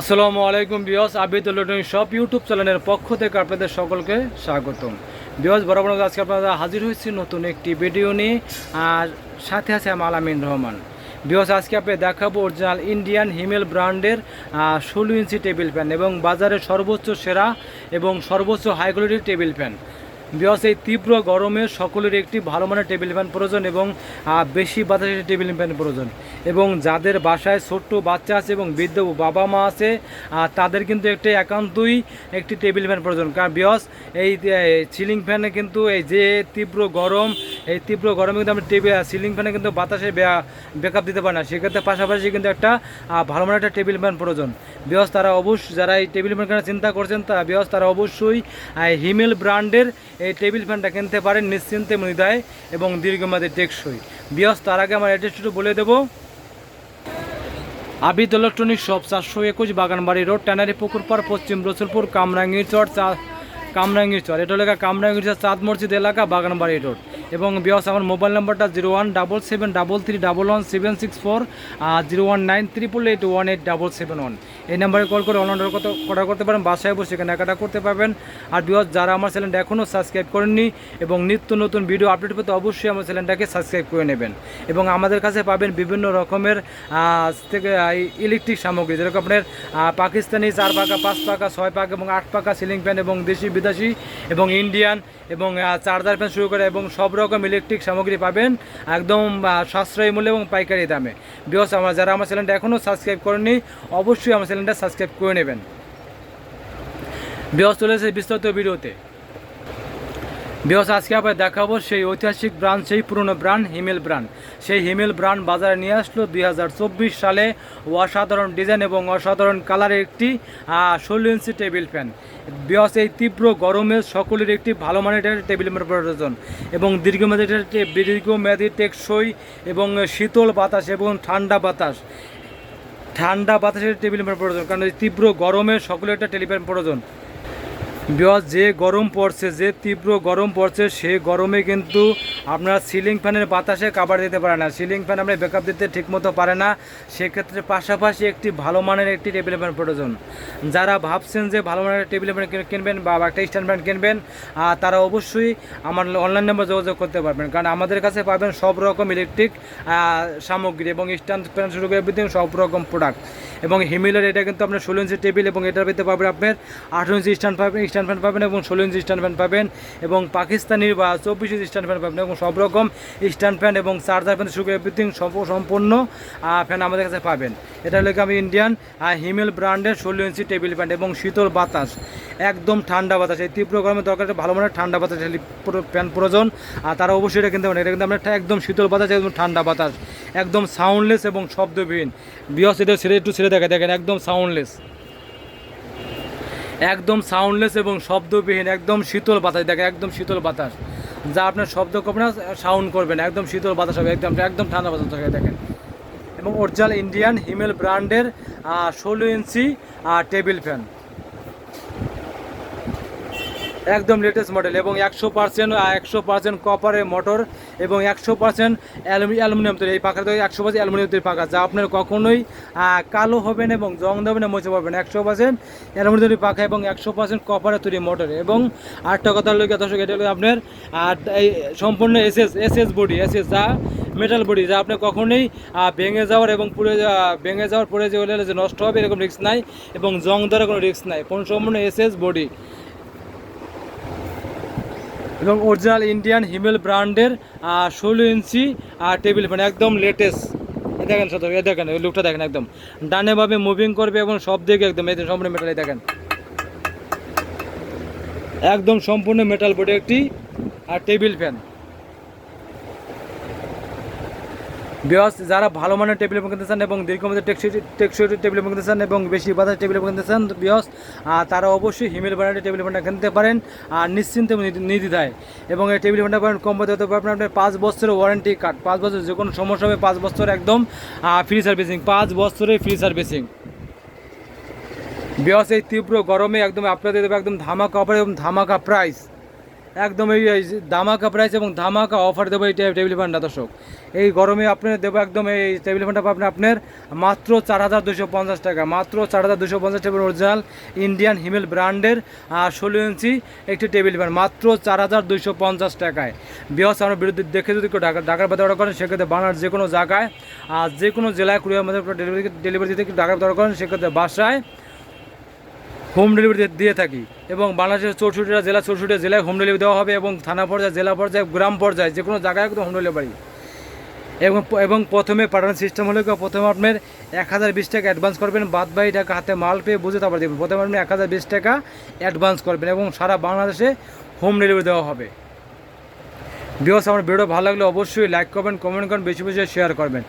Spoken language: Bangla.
আসসালামু আলাইকুম বিয়স আবিদ ইলেকট্রনিক শপ ইউটিউব চ্যানেলের পক্ষ থেকে আপনাদের সকলকে স্বাগতম। বিয়স বরাবর আজকে আপনারা হাজির হয়েছি নতুন একটি ভিডিও নিয়ে, আর সাথে আছে আমি আলামিন রহমান। বিয়স আজকে আপনি দেখাবো অরিজিনাল ইন্ডিয়ান হিমেল ব্র্যান্ডের ষোলো ইঞ্চি টেবিল ফ্যান এবং বাজারের সর্বোচ্চ সেরা এবং সর্বোচ্চ হাই কোয়ালিটির টেবিল ফ্যান। বিকজ এই তীব্র গরমে সকলের একটি ভালো মানের টেবিল ফ্যান প্রয়োজন এবং বেশি বাতাসের টেবিল ফ্যান প্রয়োজন। এবং যাদের বাসায় ছোট্ট বাচ্চা আছে এবং বৃদ্ধ বাবা মা আছে তাদের কিন্তু একটি একান্তই একটি টেবিল ফ্যান প্রয়োজন। কারণ বিকজ এই সিলিং ফ্যানে কিন্তু এই যে তীব্র গরম, এই তীব্র গরমে কিন্তু আমরা টেবিল সিলিং ফ্যানে কিন্তু বাতাসে ব্যাকআপ দিতে পারে না। সেক্ষেত্রে পাশাপাশি কিন্তু একটা ভালো মানের একটা টেবিল ফ্যান প্রয়োজন। বিকজ তারা অবশ্যই যারা এই টেবিল ফ্যান চিন্তা করছেন, তা বিকজ তারা অবশ্যই হিমেল ব্র্যান্ডের এই টেবিল ফ্যানটা কিনতে পারেন নিশ্চিন্তে মৃদায় এবং দীর্ঘমেয়াদী টেকসই। বিয়স, তার আগে আমার অ্যাড্রেস একটু বলে দেবো। আবিদ ইলেকট্রনিক শপ চারশো একুশ বাগানবাড়ি রোড, ট্যানারি পুকুর পাড়, পশ্চিম রসুলপুর কামরাঙ্গীর চর চা কামরাঙ্গীর চর এটা এলাকা কামরাঙ্গীর চর চাঁদ মসজিদ এলাকা, বাগানবাড়ি রোড। এবং বিয়স আমার মোবাইল নাম্বারটা zero one double seven double three double one seven six four, আর zero one nine triple eight one eight double seven one. এই নাম্বারে কল করে অনলাইন অর্ডার করতে পারেন, বাসায় বসে কেনাকাটা করতে পারবেন। আর বিয়স যারা আমার চ্যানেলটা এখনও সাবস্ক্রাইব করেননি এবং নিত্য নতুন ভিডিও আপডেট পেতে অবশ্যই আমার চ্যানেলটাকে সাবস্ক্রাইব করে নেবেন। এবং আমাদের কাছে পাবেন বিভিন্ন রকমের থেকে ইলেকট্রিক সামগ্রী, যেরকম আপনার পাকিস্তানি চার পাকা, পাঁচ পাকা, ছয় পাকা এবং আট পাকা সিলিং ফ্যান এবং দেশি বিদেশি এবং ইন্ডিয়ান এবং চার্জার ফ্যান শুরু করে এবং সব রকম ইলেকট্রিক সামগ্রী পাবেন, একদম সাশ্রয়ী মূল্যে এবং পাইকারি দামে। বিকজ আমার যারা আমার চ্যানেলটা এখনও সাবস্ক্রাইব করেনি অবশ্যই আমার চ্যানেলটা সাবস্ক্রাইব করে নেবেন। বিকজ চলেছে বিস্তারিত ভিডিওতে। বিকজ আজকে আবার দেখাবো সেই ঐতিহাসিক ব্র্যান্ড সেই পুরনো ব্র্যান্ড হিমেল ব্র্যান্ড সেই হিমেল ব্র্যান্ড বাজারে নিয়ে আসলো দুই হাজার চব্বিশ সালে অসাধারণ ডিজাইন এবং অসাধারণ কালারের একটি ষোলো ইঞ্চি টেবিল ফ্যান বিকজ এই তীব্র গরমে সকলের একটি ভালো মানের টেবিল প্রয়োজন। এবং দীর্ঘমেয়াদী দীর্ঘমেয়াদী টেকসই এবং শীতল বাতাস এবং ঠান্ডা বাতাস। ঠান্ডা বাতাসের টেবিল ফ্যান প্রয়োজন, কারণ এই তীব্র গরমে সকলের একটা টেলিফ্যান প্রয়োজন। বিকজ যে গরম পড়ছে, যে তীব্র গরম পড়ছে, সে গরমে কিন্তু আপনার সিলিং ফ্যানের বাতাসে কাবার দিতে পারে না। সিলিং ফ্যান আপনি ব্যাকআপ দিতে ঠিকমতো পারে না। সেক্ষেত্রে পাশাপাশি একটি ভালো মানের একটি টেবিল ফ্যান প্রয়োজন। যারা ভাবছেন যে ভালো মানের টেবিল ফ্যান কিনবেন বা একটা স্ট্যান্ড ফ্যান কিনবেন তারা অবশ্যই আমার অনলাইন নাম্বার যোগাযোগ করতে পারবেন। কারণ আমাদের কাছে পাবেন সব রকম ইলেকট্রিক সামগ্রী এবং স্ট্যান্ড ফ্যান শুরু করে everything সব রকম প্রোডাক্ট এবং হিমিলের এটা কিন্তু আপনার ষোলো ইঞ্চি টেবিল এবং এটার ভিতরে পাবেন আপনার আঠেরো ইঞ্চি স্ট্যান্ড স্ট্যান্ড ফ্যান পাবেন এবং ষোলো ইঞ্চি স্ট্যান্ড ফ্যান পাবেন এবং পাকিস্তানির বা চব্বিশ ইঞ্চি স্ট্যান্ড ফ্যান পাবেন এবং সব রকম স্ট্যান্ড ফ্যান এবং চার্জার ফ্যান শুরু এভরিথিং সম্পূর্ণ ফ্যান আমাদের কাছে পাবেন। এটা হলো আমি ইন্ডিয়ান হিমেল ব্র্যান্ডের ষোলো ইঞ্চি টেবিল ফ্যান এবং শীতল বাতাস। একদম ঠান্ডা বাতাস। এই তীব্র গরমের দরকার ভালো মানের ঠান্ডা বাতাস ফ্যান প্রয়োজন। আর তারা অবশ্যই এটা কিনতে পারেন। এটা কিন্তু আপনার একদম শীতল বাতাস, একদম ঠান্ডা বাতাস। একদম সাউন্ডলেস এবং শব্দবিহীন। এটা ছেড়ে একটু ছেড়ে দেখে দেখেন, একদম সাউন্ডলেস একদম সাউন্ডলেস এবং শব্দবিহীন, একদম শীতল বাতাস। দেখেন, একদম শীতল বাতাস। যা আপনার শব্দ করবে না সাউন্ড করবেন একদম শীতল বাতাস হবে, একদম একদম ঠান্ডা বাতাস থাকে দেখেন। এবং ওরজাল ইন্ডিয়ান হিমেল ব্র্যান্ডের ষোলো ইঞ্চি টেবিল ফ্যান একদম লেটেস্ট মডেল এবং একশো পার্সেন্ট একশো পার্সেন্ট কপারের মোটর এবং একশো পার্সেন্ট অ্যালুমিনিয়াম তৈরি। এই পাখা পাখাটা একশো পার্সেন্ট অ্যালুমিনিয়াম তৈরি পাখা। যা আপনার কখনোই কালো হবে না এবং জং দেবে না মুছে পাবেন একশো পার্সেন্ট অ্যালুমিনিয়াম তৈরি পাখা এবং একশো পার্সেন্ট কপারের তৈরি মোটর এবং আটটা কথা হলো কি দর্শক, এটা হলো আপনার, আর এই সম্পূর্ণ এসএস এসএস বডি এসএস যা মেটাল বডি যা আপনি কখনোই ভেঙে যাওয়ার এবং পুড়ে ভেঙে যাওয়ার পরে যে হলে যে নষ্ট হবে, এরকম রিস্ক নাই এবং জং দেওয়ার কোনো রিস্ক নাই। কোন সম্পূর্ণ এসএস বডি এবং অরিজিনাল ইন্ডিয়ান হিমেল ব্র্যান্ডের ষোলো ইঞ্চি টেবিল ফ্যান, একদম লেটেস্ট দেখেন শত এ দেখেন ওই লুকটা দেখেন একদম। ডানেভাবে মুভিং করবে এবং সব দিকে একদম, এই সম্পূর্ণ মেটাল দেখেন। একদম সম্পূর্ণ মেটাল বোর্ডে একটি আর টেবিল ফ্যান। বিকজ যারা ভালো মানের টেবিল এবং কিনতে চান এবং দীর্ঘমেয়াদী টেকসই টেকসই টেবিল এবং কিনতে চান এবং বেশি বাজার টেবিল এবং কিনতে চান বিকজ তারা অবশ্যই হিমেল ব্র্যান্ডের টেবিল ফ্যানটা কিনতে পারেন, আর নিশ্চিন্তে নির্দ্বিধায় এবং এই টেবিল ফ্যানটা পাবেন কম হতে পারবেন আপনার পাঁচ বছরের ওয়ারেন্টি কার্ড পাঁচ বছর যে কোনো সমস্যা হবে পাঁচ বছর একদম ফ্রি সার্ভিসিং পাঁচ বছরের ফ্রি সার্ভিসিং বিকজ এই তীব্র গরমে একদম আপনাদের দেবে একদম ধামাকা অফার এবং ধামাকা প্রাইস একদম এই ধামাকা প্রাইস এবং ধামাকা অফার দেবো এই টেবিল ফ্যানটা দর্শক। এই গরমে আপনার দেবো একদম এই টেবিল ফ্যানটা পাবেন আপনার মাত্র চার হাজার দুশো পঞ্চাশ টাকা, মাত্র চার হাজার দুশো পঞ্চাশ টাকা অরিজিনাল ইন্ডিয়ান হিমেল ব্র্যান্ডের ষোলো ইঞ্চি একটি টেবিল ফ্যান মাত্র চার হাজার দুশো পঞ্চাশ টাকায়। বিহস আমার বিরুদ্ধে দেখে যদি কেউ ঢাকা, ঢাকার বাদে অর্ডার করেন, সেক্ষেত্রে বানার যে কোনো জায়গায়, আর যে কোনো জেলায় কুড়িয়ার মধ্যে ডেলিভারি ডেলিভারি দিতে ঢাকার অর্ডার করেন, সেক্ষেত্রে বাসায় হোম ডেলিভারি দিয়ে থাকি এবং বাংলাদেশের চৌষট্টিটা জেলা চৌষট্টি জেলায় হোম ডেলিভারি দেওয়া হবে এবং থানা পর্যায়ে, জেলা পর্যায়ে, গ্রাম পর্যায়ে যে কোনো জায়গায় কিন্তু হোম ডেলিভারি। এবং এবং প্রথমে পাঠানোর সিস্টেম হলে প্রথমে আপনার এক হাজার বিশ টাকা অ্যাডভান্স করবেন, বাদ বাকি টাকা হাতে মাল পেয়ে বুঝে তারপর দেবেন প্রথমে আপনি এক হাজার বিশ টাকা অ্যাডভান্স করবেন এবং সারা বাংলাদেশে হোম ডেলিভারি দেওয়া হবে। বিকজ আমার ভিডিও ভালো লাগলে অবশ্যই লাইক করবেন কমেন্ট করবেন, বেশি বেশি শেয়ার করবেন।